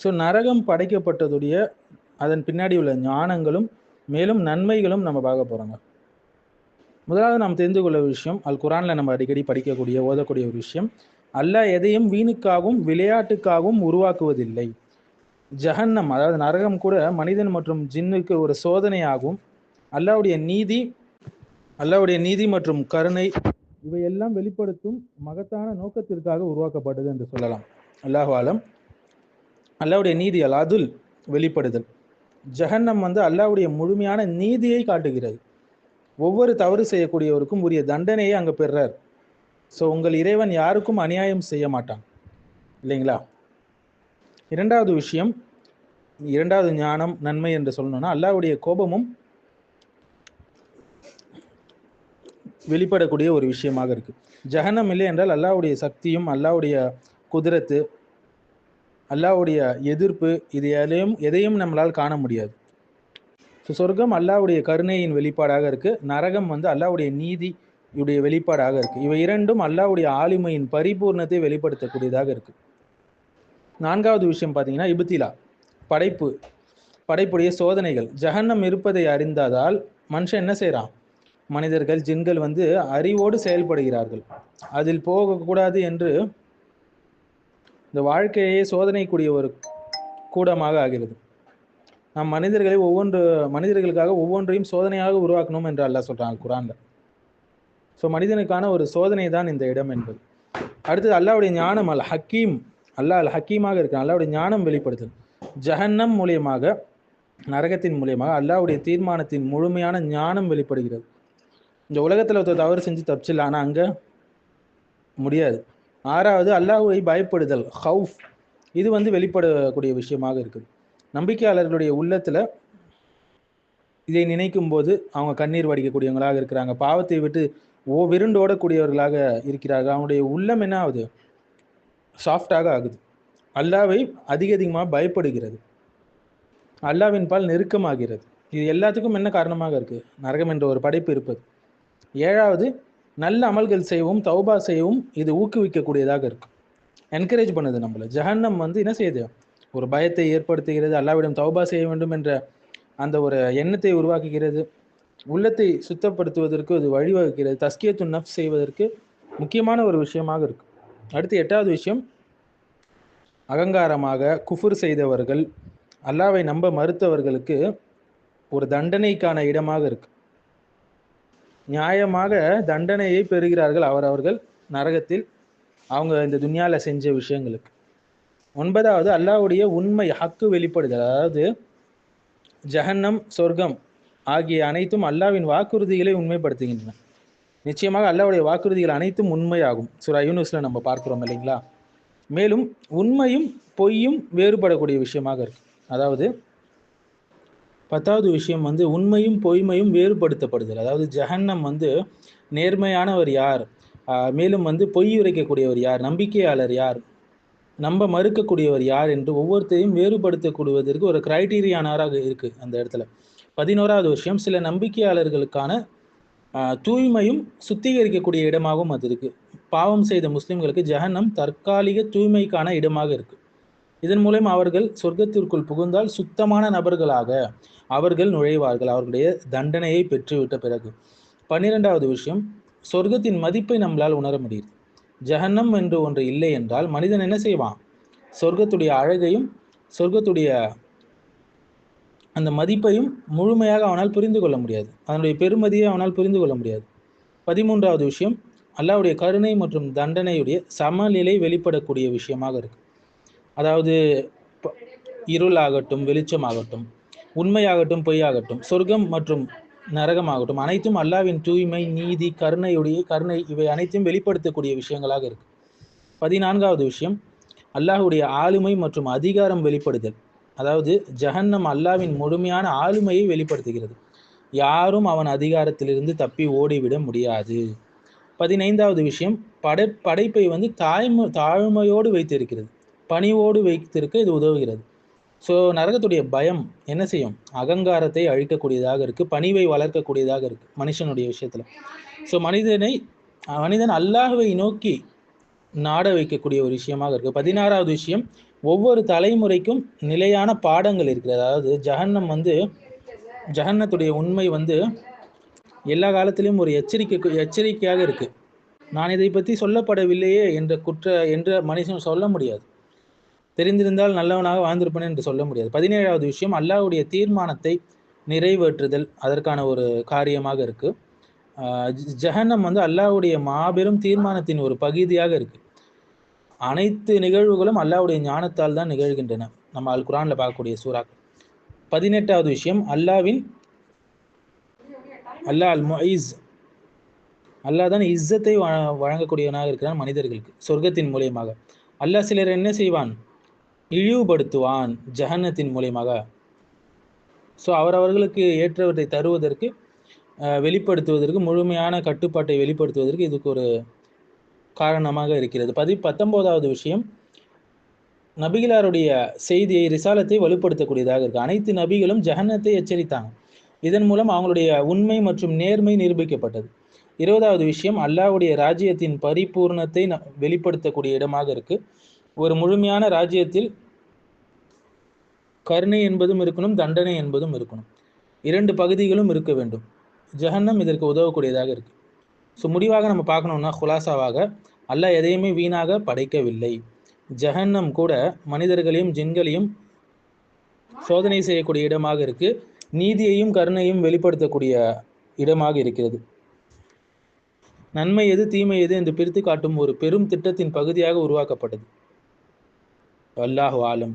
So நரகம் படைக்கப்பட்டதுடைய அதன் பின்னாடி உள்ள ஞானங்களும் மேலும் நன்மைகளும் நம்ம பார்க்க போகிறோங்க முதலாவது நாம் தெரிந்து கொள்ள விஷயம் அல் குரானில் நம்ம அடிக்கடி படிக்கக்கூடிய ஓதக்கூடிய ஒரு விஷயம். அல்லாஹ் எதையும் வீணுக்காகவும் விளையாட்டுக்காகவும் உருவாக்குவதில்லை. ஜஹன்னம் அதாவது நரகம் கூட மனிதன் மற்றும் ஜின்னுக்கு ஒரு சோதனையாகும். அல்லாவுடைய நீதி அல்லாவுடைய நீதி மற்றும் கருணை இவையெல்லாம் வெளிப்படுத்தும் மகத்தான நோக்கத்திற்காக உருவாக்கப்பட்டது என்று சொல்லலாம். அல்லாஹ் ஆலம். அல்லாவுடைய நீதி அல் அதுல் வெளிப்படுதல். ஜஹன்னம் வந்து அல்லாவுடைய முழுமையான நீதியை காட்டுகிறது. ஒவ்வொரு தவறு செய்யக்கூடியவருக்கும் உரிய தண்டனையை அங்கே பெறார். ஸோ உங்கள் இறைவன் யாருக்கும் அநியாயம் செய்ய மாட்டான். இல்லைங்களா? இரண்டாவது விஷயம் இரண்டாவது ஞானம் நன்மை என்று சொல்லணும்னா அல்லாவுடைய கோபமும் வெளிப்படக்கூடிய ஒரு விஷயமாக இருக்கு. ஜஹனம் இல்லை என்றால் அல்லாவுடைய சக்தியும் அல்லாவுடைய குதிரத்து அல்லாவுடைய எதிர்ப்பு இது எதையும் எதையும் நம்மளால் காண முடியாது. ஸோ சொர்க்கம் அல்லாவுடைய கருணையின் வெளிப்பாடாக இருக்கு. நரகம் வந்து அல்லாவுடைய நீதி வெளிப்பாடாக இருக்கு. இவை இரண்டும் அல்லாவுடைய ஆளுமையின் பரிபூர்ணத்தை வெளிப்படுத்தக்கூடியதாக இருக்கு. நான்காவது விஷயம் பார்த்தீங்கன்னா இபுத்திலா படைப்பு படைப்புடைய சோதனைகள். ஜஹன்னம் இருப்பதை அறிந்ததால் மனுஷன் என்ன செய்கிறான் மனிதர்கள் ஜின்கள் வந்து அறிவோடு செயல்படுகிறார்கள். அதில் போகக்கூடாது என்று இந்த வாழ்க்கையே சோதனைக்குரிய ஒரு கூடமாக ஆகிறது. நம் மனிதர்களை ஒவ்வொன்று மனிதர்களுக்காக ஒவ்வொன்றையும் சோதனையாக உருவாக்கணும் என்று அல்லாஹ் சொல்றாங்க குரான்ல. ஸோ மனிதனுக்கான ஒரு சோதனை தான் இந்த இடம் என்பது. அடுத்தது அல்லாவுடைய ஞானம் அல் ஹக்கீம் அல்லாஹ் அல் ஹக்கீமாக இருக்கான் அல்லாவுடைய ஞானம் வெளிப்படுத்தல் ஜஹன்னம் மூலியமாக நரகத்தின் மூலியமாக அல்லாவுடைய தீர்மானத்தின் முழுமையான ஞானம் வெளிப்படுகிறது. இந்த உலகத்தில் ஒருத்தர் தவறு செஞ்சு தப்பிச்சில்ல ஆனால் அங்கே முடியாது. ஆறாவது அல்லாஹுவை பயப்படுதல் ஹவுஃப். இது வந்து வெளிப்படக்கூடிய விஷயமாக இருக்குது. நம்பிக்கையாளர்களுடைய உள்ளத்தில் இதை நினைக்கும் போது அவங்க கண்ணீர் வடிக்கக்கூடியவங்களாக இருக்கிறாங்க. பாவத்தை விட்டு ஓ விருண்டோடக்கூடியவர்களாக இருக்கிறார்கள். அவனுடைய உள்ளம் என்ன ஆகுது? சாஃப்டாக ஆகுது. அல்லாவை அதிக அதிகமாக பயப்படுகிறது. அல்லாவின் பால் நெருக்கமாகிறது. இது எல்லாத்துக்கும் என்ன காரணமாக இருக்குது நரகம் என்ற ஒரு படைப்பு இருப்பது. ஏழாவது நல்ல அமல்கள் செய்யவும் தௌபா செய்யவும் இது ஊக்குவிக்கக்கூடியதாக இருக்கும் என்கரேஜ் பண்ணுது நம்மளை. ஜஹன்னம் வந்து என்ன செய்யுது? ஒரு பயத்தை ஏற்படுத்துகிறது அல்லாவிடம் தௌபா செய்ய வேண்டும் என்ற அந்த ஒரு எண்ணத்தை உருவாக்குகிறது. உள்ளத்தை சுத்தப்படுத்துவதற்கு அது வழிவகுக்கிறது. தஸ்கியத்து நஃப் செய்வதற்கு முக்கியமான ஒரு விஷயமாக இருக்கு. அடுத்து எட்டாவது விஷயம். அகங்காரமாக குஃபுர் செய்தவர்கள் அல்லாவை நம்ப மறுத்தவர்களுக்கு ஒரு தண்டனைக்கான இடமாக இருக்குது நியாயமாக தண்டனையை பெறுகிறார்கள் அவர் அவர்கள் நரகத்தில். அவங்க இந்த துன்யாவில் செஞ்ச விஷயங்களுக்கு. ஒன்பதாவது அல்லாவுடைய உண்மை ஹக்கு வெளிப்படுதல். அதாவது ஜஹன்னம் சொர்க்கம் ஆகிய அனைத்தும் அல்லாவின் வாக்குறுதிகளை உண்மைப்படுத்துகின்றன. நிச்சயமாக அல்லாவுடைய வாக்குறுதிகள் அனைத்தும் உண்மையாகும். சுரா யூனிவர்ஸில் நம்ம பார்க்குறோம் இல்லைங்களா? மேலும் உண்மையும் பொய்யும் வேறுபடக்கூடிய விஷயமாக இருக்கு. அதாவது பத்தாவது விஷயம் வந்து உண்மையும் பொய்மையும் வேறுபடுத்தப்படுதல். அதாவது ஜஹன்னம் வந்து நேர்மையானவர் யார்? மேலும் வந்து பொய் உரைக்கக்கூடியவர் யார்? நம்பிக்கையாளர் யார்? நம்ப மறுக்கக்கூடியவர் யார் என்று ஒவ்வொருத்தரையும் வேறுபடுத்தக்கூடியதற்கு ஒரு கிரைட்டீரியானாராக இருக்குது அந்த இடத்துல. பதினோராவது விஷயம் சில நம்பிக்கையாளர்களுக்கான தூய்மையும் சுத்திகரிக்கக்கூடிய இடமாகவும் அது இருக்குது பாவம் செய்த முஸ்லிம்களுக்கு ஜஹன்னம் தற்காலிக தூய்மைக்கான இடமாக இருக்குது இதன் மூலம் அவர்கள் சொர்க்கத்திற்குள் புகுந்தால் சுத்தமான நபர்களாக அவர்கள் நுழைவார்கள். அவர்களுடைய தண்டனையை பெற்றுவிட்ட பிறகு. பன்னிரெண்டாவது விஷயம் சொர்க்கத்தின் மதிப்பை நம்மளால் உணர முடியுது. ஜஹன்னம் என்று ஒன்று இல்லை என்றால் மனிதன் என்ன செய்வான்? சொர்க்கத்துடைய அழகையும் சொர்க்கத்துடைய அந்த மதிப்பையும் முழுமையாக அவனால் புரிந்து கொள்ள முடியாது. அதனுடைய பெருமதியை அவனால் புரிந்து கொள்ள முடியாது. பதிமூன்றாவது விஷயம் அல்லாவுடைய கருணை மற்றும் தண்டனையுடைய சமநிலை வெளிப்படக்கூடிய விஷயமாக இருக்கு. அதாவது இருளாகட்டும் வெளிச்சமாகட்டும் உண்மையாகட்டும் பொய்யாகட்டும் சொர்க்கம் மற்றும் நரகமாகட்டும் அனைத்தும் அல்லாவின் தூய்மை நீதி கருணையுடைய கருணை இவை அனைத்தையும் வெளிப்படுத்தக்கூடிய விஷயங்களாக இருக்கு. பதினான்காவது விஷயம் அல்லாஹுடைய ஆளுமை மற்றும் அதிகாரம் வெளிப்படுதல். அதாவது ஜஹன்னம் அல்லாவின் முழுமையான ஆளுமையை வெளிப்படுத்துகிறது. யாரும் அவன் அதிகாரத்திலிருந்து தப்பி ஓடிவிட முடியாது. பதினைந்தாவது விஷயம் படை படைப்பை வந்து தாய்ம தாழ்மையோடு வைத்திருக்கிறது. பணிவோடு வைத்திருக்க இது உதவுகிறது. ஸோ நரகத்துடைய பயம் என்ன செய்யும்? அகங்காரத்தை அழிக்கக்கூடியதாக இருக்கு. பணிவை வளர்க்கக்கூடியதாக இருக்கு. மனுஷனுடைய விஷயத்துல. ஸோ மனிதனை மனிதன் அல்லாஹுவை நோக்கி நாட வைக்கக்கூடிய ஒரு விஷயமாக இருக்கு. பதினாறாவது விஷயம் ஒவ்வொரு தலைமுறைக்கும் நிலையான பாடங்கள் இருக்கிறது. அதாவது ஜஹன்னம் வந்து ஜஹன்னத்துடைய உண்மை வந்து எல்லா காலத்திலும் ஒரு எச்சரிக்கை எச்சரிக்கையாக இருக்கு. நான் இதை பற்றி சொல்லப்படவில்லையே என்ற குற்ற என்ற மனுஷன் சொல்ல முடியாது. தெரிந்திருந்தால் நல்லவனாக வாழ்ந்திருப்பேன் என்று சொல்ல முடியாது. பதினேழாவது விஷயம் அல்லாவுடைய தீர்மானத்தை நிறைவேற்றுதல். அதற்கான ஒரு காரியமாக இருக்கு. ஜஹன்னம் வந்து அல்லாஹ்வுடைய மாபெரும் தீர்மானத்தின் ஒரு பகுதியாக இருக்கு. அனைத்து நிகழ்வுகளும் அல்லாஹ்வுடைய ஞானத்தால் தான் நிகழ்கின்றன. நம்ம அல் குரான்ல பார்க்கக்கூடிய சூறாக்கள். பதினெட்டாவது விஷயம் அல்லாவின் அல்லாஹ் அல் மொய்ஸ் அல்லாஹ் தான் இஸ்ஸத்தை வழங்கக்கூடியவனாக இருக்கிறான் மனிதர்களுக்கு சொர்க்கத்தின் மூலியமாக. அல்லாஹ் சிலர் என்ன செய்வான்? இழிவுபடுத்துவான் ஜஹன்னத்தின் மூலியமாக. ஸோ அவரவர்களுக்கு ஏற்றவற்றை தருவதற்கு வெளிப்படுத்துவதற்கு முழுமையான கட்டுப்பாட்டை வெளிப்படுத்துவதற்கு இதுக்கு ஒரு காரணமாக இருக்கிறது. பதி பத்தொன்பதாவது விஷயம் நபிகளாருடைய செய்தியை ரிசாலத்தை வலுப்படுத்தக்கூடியதாக இருக்கு. அனைத்து நபிகளும் ஜஹன்னத்தை எச்சரித்தாங்க. இதன் மூலம் அவங்களுடைய உண்மை மற்றும் நேர்மை நிரூபிக்கப்பட்டது. இருபதாவது விஷயம் அல்லாவுடைய ராஜ்யத்தின் பரிபூர்ணத்தை ந- வெளிப்படுத்தக்கூடிய இடமாக இருக்கு. ஒரு முழுமையான ராஜ்யத்தில் கருணை என்பதும் இருக்கணும் தண்டனை என்பதும் இருக்கணும். இரண்டு பகுதிகளும் இருக்க வேண்டும். ஜஹன்னம் இதற்கு உதவக்கூடியதாக இருக்கு. ஸோ முடிவாக நம்ம பார்க்கணும்னா குலாசாவாக அல்லாஹ் எதையுமே வீணாக படைக்கவில்லை. ஜஹன்னம் கூட மனிதர்களையும் ஜின்களையும் சோதனை செய்யக்கூடிய இடமாக இருக்கு. நீதியையும் கருணையும் வெளிப்படுத்தக்கூடிய இடமாக இருக்கிறது. நன்மை எது தீமை எது என்று பிரித்து காட்டும் ஒரு பெரும் திட்டத்தின் பகுதியாக உருவாக்கப்பட்டது. அல்லாஹு ஆலம்